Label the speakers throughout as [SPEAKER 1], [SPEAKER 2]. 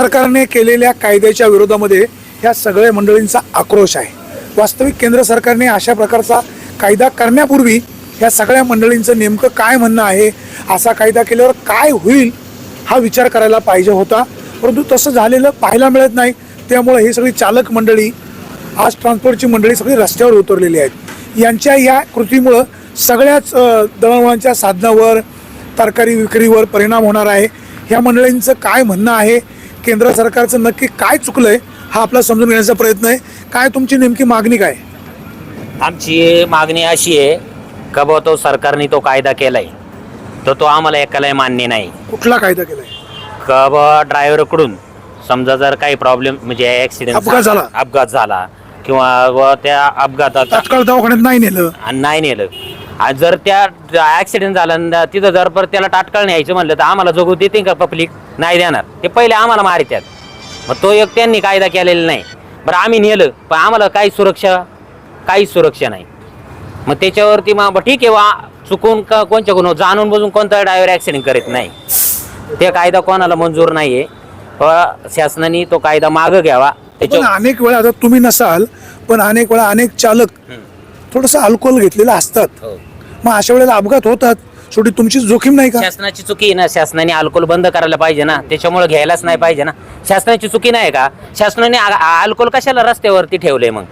[SPEAKER 1] सरकारने केलेल्या कायद्याच्या विरोधामध्ये ह्या सगळ्या मंडळींचा आक्रोश आहे. वास्तविक केंद्र सरकारने अशा प्रकारचा कायदा करण्यापूर्वी ह्या सगळ्या मंडळींचं नेमकं काय म्हणणं आहे असा कायदा केल्यावर काय होईल हा विचार करायला पाहिजे होता. परंतु तसं झालेलं पाहायला मिळत नाही. त्यामुळे ही सगळी चालक मंडळी आज ट्रान्सपोर्टची मंडळी सगळी रस्त्यावर उतरलेली आहेत. यांच्या या कृतीमुळं सगळ्याच दळणवळणच्या साधनावर तरकारी विक्रीवर परिणाम होणार आहे. ह्या मंडळींचं काय म्हणणं आहे केंद्र सरकारचं नक्की काय चुकलंय हा आपला समजून घेण्याचा प्रयत्न आहे. काय तुमची नेमकी मागणी काय?
[SPEAKER 2] आमची मागणी अशी आहे का बुवा तो सरकारने तो कायदा केलाय. तर तो आम्हाला एकालाही मान्य नाही.
[SPEAKER 1] कुठला कायदा केलाय?
[SPEAKER 2] का बुवा ड्रायव्हरकडून समजा जर काही प्रॉब्लेम म्हणजे ऍक्सिडेंट
[SPEAKER 1] अपघात झाला.
[SPEAKER 2] अपघात झाला किंवा बुवा त्या अपघातात
[SPEAKER 1] तात्काळ दवाखान्यात नाही नेलं.
[SPEAKER 2] आणि नाही नेलं. जर त्या ऍक्सिडेंट झाला न तिथं जर परत त्याला तात्काळ न्यायचं म्हणलं तर आम्हाला जगू देते का पब्लिक नाही देणार. ते पहिले आम्हाला मारित्यात मग तो एक त्यांनी कायदा केलेला नाही. बरं आम्ही नेलं पण आम्हाला काही सुरक्षा काहीच सुरक्षा नाही. मग त्याच्यावरती मग ठीक आहे वा चुकून का कोणच्या कोण जाणून बुजून कोणता ड्रायव्हर ऍक्सिडेंट करीत नाही. ते कायदा कोणाला मंजूर नाही आहे पण शासनाने तो कायदा मागं घ्यावा. त्याच्या
[SPEAKER 1] अनेक वेळा आता तुम्ही नसाल पण अनेक वेळा अनेक चालक थोडस अल्कोहोल घेतलेलं असतात.
[SPEAKER 2] हो.
[SPEAKER 1] मग अशा वेळेला अपघात होतात. शेवटी तुमची जोखीम नाही का?
[SPEAKER 2] शासनाची चुकी आहे ना. शासनाने अल्कोहोल बंद करायला पाहिजे ना. त्याच्यामुळे घ्यायलाच नाही पाहिजे ना. शासनाची चुकी नाही का? शासनाने आ- अल्कोहोल कशाला रस्त्यावरती ठेवलंय मग?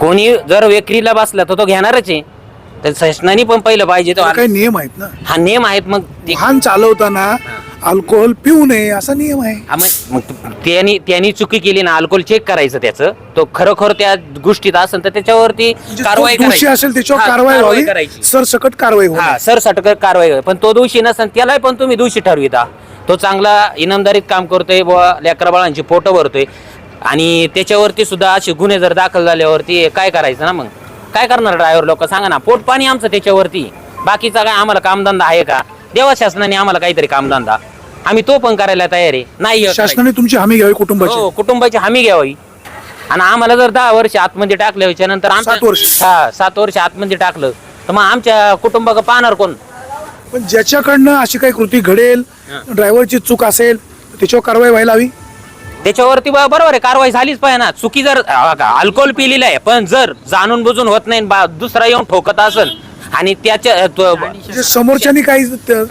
[SPEAKER 2] कोणी जर विक्रीला बसला तर तो घेणारच आहे. तर शासनाने पण पहिलं पाहिजे तो.
[SPEAKER 1] काही नियम आहेत ना?
[SPEAKER 2] हा नियम आहेत मग ते-
[SPEAKER 1] वाहन चालवताना अल्कोहोल पिऊ नये असा नियम आहे.
[SPEAKER 2] हा मग मग त्यांनी त्यांनी चुकी केली ना अल्कोहोल चेक करायचं त्याचं. तो खरोखर त्या गोष्टीत असेल तर त्याच्यावरती
[SPEAKER 1] म्हणजे
[SPEAKER 2] कारवाई
[SPEAKER 1] दोषी
[SPEAKER 2] करायची.
[SPEAKER 1] असेल त्याच्यावर
[SPEAKER 2] हा,
[SPEAKER 1] कारवाई व्हावी
[SPEAKER 2] करायची.
[SPEAKER 1] सरसकट कारवाई
[SPEAKER 2] हा सटकर कारवाई होईल. पण तो दोषी नसेल त्यालाही पण तुम्ही दोषी ठरविता. तो चांगला इनामदारीत काम करतोय बुवा लेकरा बाळांची पोटं भरतोय. आणि त्याच्यावरती सुद्धा असे गुन्हे जर दाखल झाल्यावरती काय करायचं ना मग? काय करणार ड्रायव्हर लोक? सांगा ना पोट पाणी आमचं त्याच्यावरती. बाकीचा काय आम्हाला कामधंदा आहे का? देवा शासनाने आम्हाला काहीतरी कामधंदा. आम्ही तो पण करायला तयार आहे. नाही.
[SPEAKER 1] शासनाने तुमची हमी घ्यावी कुटुंबाची.
[SPEAKER 2] हो कुटुंबाची हमी घ्यावी. आणि आम्हाला जर दहा वर्ष आतमध्ये टाकल्या नंतर आमच्या-
[SPEAKER 1] सात वर्ष.
[SPEAKER 2] हा सात वर्ष आतमध्ये टाकलं तर मग आमच्या कुटुंबाक पाहणार कोण?
[SPEAKER 1] पण ज्याच्याकडनं अशी काही कृती घडेल ड्रायव्हरची चूक असेल त्याच्यावर कारवाई व्हायला हवी.
[SPEAKER 2] त्याच्यावरती ब- बरोबर आहे कारवाई झालीच पाहिजे ना. चुकी जर अल्कोहोल पिलेलं आहे पण जर जाणून बुजून होत नाही बा- दुसरा येऊन ठोकत असेल आणि त्याच्या तो-
[SPEAKER 1] म्हणजे समोरच्यानी काही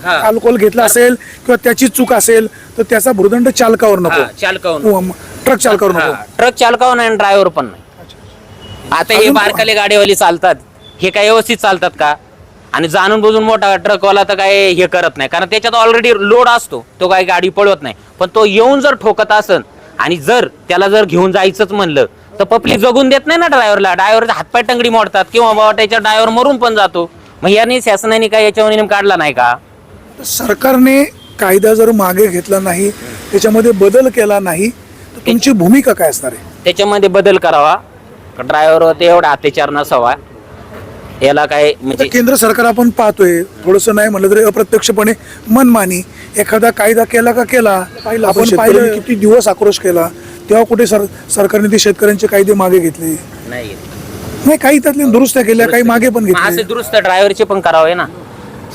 [SPEAKER 2] हा.
[SPEAKER 1] अल्कोहोल घेतला असेल किंवा त्याची चूक असेल तर त्याचा भूर्दंड चालकावर
[SPEAKER 2] हा,
[SPEAKER 1] नको.
[SPEAKER 2] चालकावून
[SPEAKER 1] मग ट्रक चालकावर नको.
[SPEAKER 2] हा, ट्रक चालकावर नाही ड्रायव्हर पण नाही. आता हे
[SPEAKER 1] अजून-
[SPEAKER 2] बारकाले गाडीवाली चालतात. हे काय व्यवस्थित चालतात का? आणि जाणून बुजून मोठा ट्रकवाला तर काय हे करत नाही. कारण त्याच्यात ऑलरेडी लोड असतो. तो काही गाडी पळवत नाही. पण तो येऊन जर ठोकत असन आणि जर त्याला जर घेऊन जायचंच म्हणलं तर पब्लिक जगून देत नाही ना ड्रायव्हरला ड्रायव्हरचा हातपाय टंगडी मोडतात किंवा बाबा त्याच्या ड्रायव्हर मरून पण जातो. मग याने शासनाने काय याच्यावर नियम काढला नाही का?
[SPEAKER 1] सरकारने कायदा जर मागे घेतला नाही त्याच्यामध्ये बदल केला नाही तर तुमची भूमिका काय असणार आहे?
[SPEAKER 2] त्याच्यामध्ये बदल करावा. ड्रायव्हरवरती एवढा अत्याचार नसावा. याला काय म्हणजे
[SPEAKER 1] केंद्र सरकार आपण पाहतोय थोडंसं नाही म्हणलं तरी अप्रत्यक्षपणे मनमानी एखादा कायदा केला का केला आपण पाहिलं किती दिवस आक्रोश केला तेव्हा कुठे सर सरकारने ते शेतकऱ्यांचे कायदे मागे घेतले?
[SPEAKER 2] नाही
[SPEAKER 1] नाही काही त्यातले दुरुस्त्या केल्या काही मागे पण
[SPEAKER 2] मग असे
[SPEAKER 1] घेतले
[SPEAKER 2] दुरुस्त ड्रायव्हरचे पण करावे ना.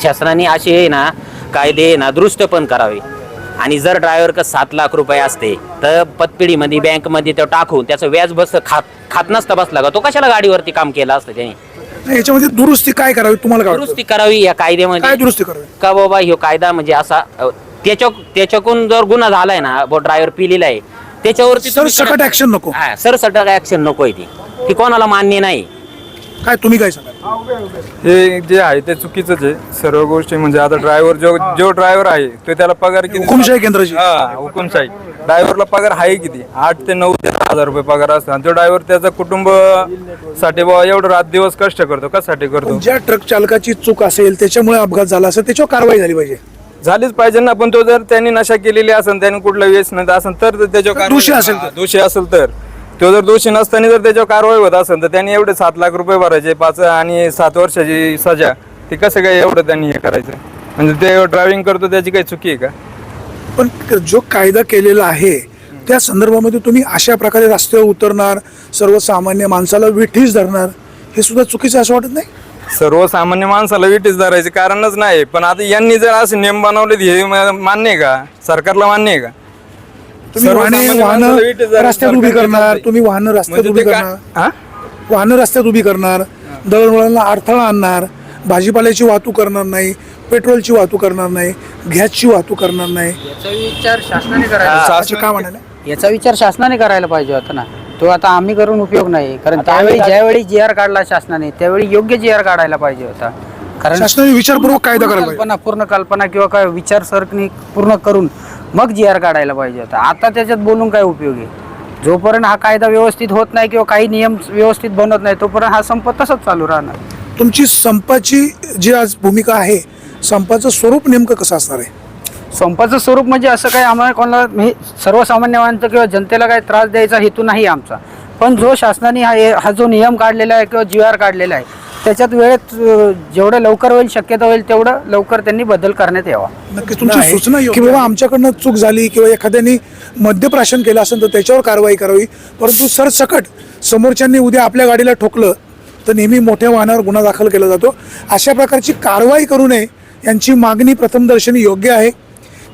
[SPEAKER 2] शासनाने असे आहे ना कायदे आहे ना दुरुस्त पण करावे. आणि जर ड्रायव्हर का सात लाख रुपये असते तर पतपिढीमध्ये बँकमध्ये तो टाकून त्याचं व्याज बस खात खात नसता बसला का? तो कशाला गाडीवरती काम केलं असतं त्याने?
[SPEAKER 1] नाही, याच्यामध्ये दुरुस्ती काय करावी तुम्हाला काय वाटतं?
[SPEAKER 2] दुरुस्ती करावी या
[SPEAKER 1] काय
[SPEAKER 2] कायद्यामध्ये
[SPEAKER 1] दुरुस्ती करावी?
[SPEAKER 2] का बाबा ह्यो कायदा म्हणजे असा अ, त्याच्या त्याच्याकडून जर गुन्हा झालाय ना ड्रायव्हर पिलेला आहे त्याच्यावरती तुम्ही
[SPEAKER 1] सरसकट ऍक्शन नको.
[SPEAKER 2] हा, सरसकट ऍक्शन नकोय ती. ती कोणाला मान्य नाही.
[SPEAKER 1] काय तुम्ही काय सांगा
[SPEAKER 3] हे जे आहे ते चुकीचंच आहे. सर्व गोष्टी म्हणजे आता ड्रायव्हर जो जो ड्रायव्हर आहे तो त्याला पगार किती
[SPEAKER 1] हुकुमशाही केंद्राची.
[SPEAKER 3] हा हुकुमशाही. ड्रायव्हरला पगार आहे किती? आठ ते नऊ ते दहा हजार रुपये पगार असतो. आणि तो ड्रायव्हर त्याचा कुटुंबसाठी बाबा एवढं रात दिवस कष्ट करतो. कशासाठी करतो?
[SPEAKER 1] ज्या ट्रक चालकाची चूक असेल त्याच्यामुळे अपघात झाला असेल त्याच्यावर कारवाई झाली पाहिजे.
[SPEAKER 3] झालीच पाहिजे ना पण तो जर त्यांनी नशा केलेली असेल त्याने कुठलं व्यसन असेल तर त्याच्यावर
[SPEAKER 1] दोषी असेल तर.
[SPEAKER 3] दोषी असेल तर. तो जर दोषी नसताना जर त्याच्यावर कारवाई होत असेल तर त्यांनी एवढे सात लाख रुपये भरायचे पाच आणि सात वर्षाची सजा. ती कसं काय एवढं त्यांनी हे करायचं? म्हणजे ते ड्रायव्हिंग करतो त्याची काही चुकी आहे का?
[SPEAKER 1] पण जो कायदा केलेला आहे त्या संदर्भामध्ये तुम्ही अशा प्रकारे रस्त्यावर उतरणार सर्वसामान्य माणसाला विठीस धरणार हे सुद्धा चुकीचं असं वाटत नाही?
[SPEAKER 3] सर्वसामान्य माणसाला विटीस धरायचे कारणच नाही पण आता यांनी जर असे नियम बनवले हे मान्य आहे का? सरकारला मान्य आहे का?
[SPEAKER 1] तुम्ही वाहने
[SPEAKER 3] जर
[SPEAKER 1] रस्त्यात उभी करणार. तुम्ही वाहनं रस्त्यात
[SPEAKER 3] म्हणजे
[SPEAKER 1] उभी करणार.
[SPEAKER 3] हा?
[SPEAKER 1] वाहनं रस्त्यात उभी करणार दळणवळणला अडथळा आणणार भाजीपाल्याची वाहतूक करणार नाही पेट्रोलची वाहतूक करणार नाही गॅसची वाहतूक करणार नाही.
[SPEAKER 4] याचा विचार शासनाने करायला
[SPEAKER 1] असं काय म्हणाले?
[SPEAKER 4] याचा विचार शासनाने करायला पाहिजे होता ना. तो आता आम्ही करून उपयोग नाही. कारण त्यावेळी ज्यावेळी जी आर काढला शासनाने त्यावेळी योग्य जी आर काढायला पाहिजे होता. कारण
[SPEAKER 1] शासनाने विचारपूर्वक कायदा करायला
[SPEAKER 4] पूर्ण कल्पना किंवा काय विचारसरणी पूर्ण करून मग जी आर काढायला पाहिजे होता. आता त्याच्यात बोलून काय उपयोग आहे? जोपर्यंत हा कायदा व्यवस्थित होत नाही किंवा काही नियम व्यवस्थित बनत नाही तोपर्यंत हा संप तसंच चालू राहणार.
[SPEAKER 1] तुमची संपाची जी आज भूमिका आहे संपाचं स्वरूप नेमकं कसं असणार आहे?
[SPEAKER 4] संपाचं स्वरूप म्हणजे असं काही आम्हाला कोणाला म्हणजे सर्वसामान्य माणसं किंवा जनतेला काही त्रास द्यायचा हेतू नाही आमचा. पण जो शासनाने हा हा जो नियम काढलेला आहे किंवा जी आर काढलेला आहे त्याच्यात वेळेत जेवढं लवकर होईल शक्यता होईल तेवढं लवकर त्यांनी बदल करण्यात यावा.
[SPEAKER 1] नक्कीच तुमची सूचना की बाबा आमच्याकडनं चूक झाली किंवा एखाद्याने मद्यप्राशन केलं असेल तर त्याच्यावर कारवाई करावी. परंतु सरसकट समोरच्यांनी उद्या आपल्या गाडीला ठोकलं तर नेहमी मोठ्या वाहनावर गुन्हा दाखल केला जातो. अशा प्रकारची कारवाई करू नये यांची मागणी प्रथमदर्शनी योग्य आहे.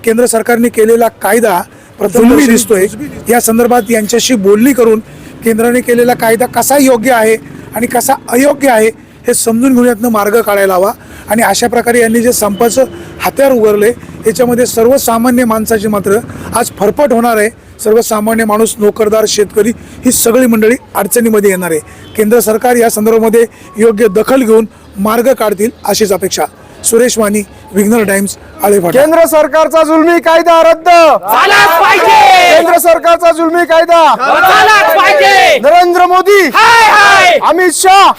[SPEAKER 1] केंद्र सरकारने केलेला कायदा प्रथम दिसतोय. या संदर्भात यांच्याशी बोलणी करून केंद्राने केलेला कायदा कसा योग्य आहे आणि कसा अयोग्य आहे हे समजून घेऊन यातनं मार्ग काढायला हवा. आणि अशा प्रकारे यांनी जे संपाचं हत्यार उघडले याच्यामध्ये सर्वसामान्य माणसाची मात्र आज फरफट होणार आहे. सर्वसामान्य माणूस नोकरदार शेतकरी ही सगळी मंडळी अडचणीमध्ये येणार आहे. केंद्र सरकार या संदर्भामध्ये योग्य दखल घेऊन मार्ग काढतील अशीच अपेक्षा. सुरेश वाणी विघ्नर टाइम्स आळेफाटा
[SPEAKER 5] केंद्र सरकारचा जुलमी कायदा रद्द. केंद्र सरकारचा जुलमी कायदा. नरेंद्र मोदी. अमित शाह.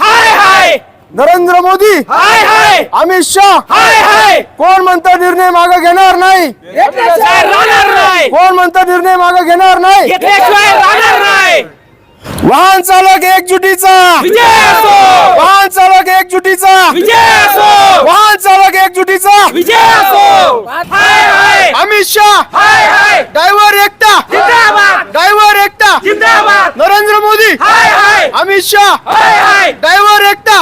[SPEAKER 5] नरेंद्र मोदी. अमित शाह. कोण म्हणतं निर्णय मागे घेणार नाही? कोण म्हणतं निर्णय मागे घेणार नाही. वाहन चालक एकजुटीचा. वाहन चालक एकजुटीचा. वाहन चालक एकजुटीचा. अमित शाह. ड्रायव्हर एकटा. ड्रायव्हर एकटा. नरेंद्र मोदी. अमित शाह. ड्रायव्हर एकटा.